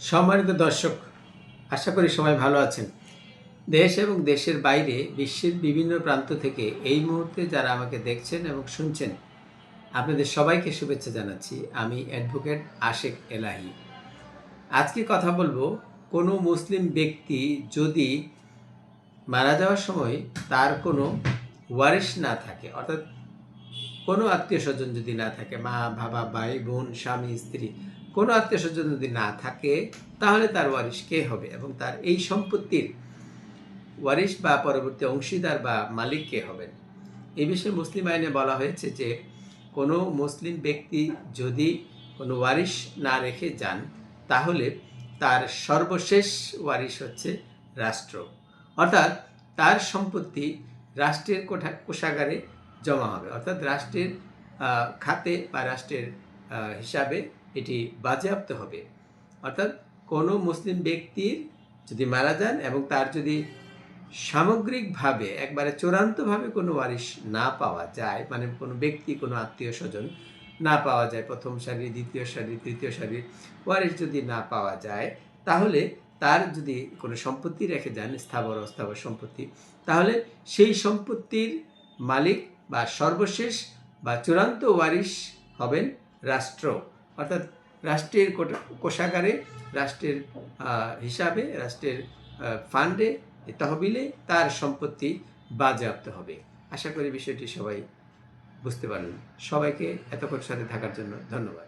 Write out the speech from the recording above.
সম্মানিত দর্শক, আশা করি সবাই ভালো আছেন। দেশ এবং দেশের বাইরে বিশ্বের বিভিন্ন প্রান্ত থেকে এই মুহূর্তে যারা আমাকে দেখছেন এবং শুনছেন, আপনাদের সবাইকে শুভেচ্ছা জানাচ্ছি। আমি অ্যাডভোকেট আশেক এলাহি। আজকে কথা বলব, কোনো মুসলিম ব্যক্তি যদি মারা যাওয়ার সময় তার কোনো ওয়ারিশ না থাকে, অর্থাৎ কোনো আত্মীয় স্বজন যদি না থাকে, মা, বাবা, ভাই, বোন, স্বামী, স্ত্রী কোনো আত্মীয় স্বজন যদি না থাকে, তাহলে তার ওয়ারিশ কে হবে? এবং তার এই সম্পত্তির ওয়ারিশ বা পরবর্তী অংশীদার বা মালিক কে হবেন এই বিষয়ে মুসলিম আইনে বলা হয়েছে যে, কোনো মুসলিম ব্যক্তি যদি কোনো ওয়ারিশ না রেখে যান, তাহলে তার সর্বশেষ ওয়ারিশ হচ্ছে রাষ্ট্র। অর্থাৎ তার সম্পত্তি রাষ্ট্রের কোঠা, কোষাগারে জমা হবে। অর্থাৎ রাষ্ট্রের খাতে বা রাষ্ট্রের হিসাবে এটি বাজেয়াপ্ত হবে। অর্থাৎ কোনো মুসলিম ব্যক্তির যদি মারা যান এবং তার যদি সামগ্রিকভাবে, একবারে চূড়ান্তভাবে কোনো ওয়ারিশ না পাওয়া যায় মানে কোনো ব্যক্তি, কোনো আত্মীয় স্বজন না পাওয়া যায়, প্রথম সারি দ্বিতীয় সারি তৃতীয় সারির ওয়ারিশ যদি না পাওয়া যায়, তাহলে তার যদি কোনো সম্পত্তি রেখে যান, স্থাবর অস্থাবর সম্পত্তি, তাহলে সেই সম্পত্তির মালিক বা সর্বশেষ বা চূড়ান্ত ওয়ারিশ হবেন রাষ্ট্র। অর্থাৎ রাষ্ট্রের কোষাগারে রাষ্ট্রের হিসাবে, রাষ্ট্রের ফান্ডে তহবিলে তার সম্পত্তি বাজেয়াপ্ত হবে। আশা করি বিষয়টি সবাই বুঝতে পারলেন। সবাইকে এতক্ষণ সাথে থাকার জন্য ধন্যবাদ।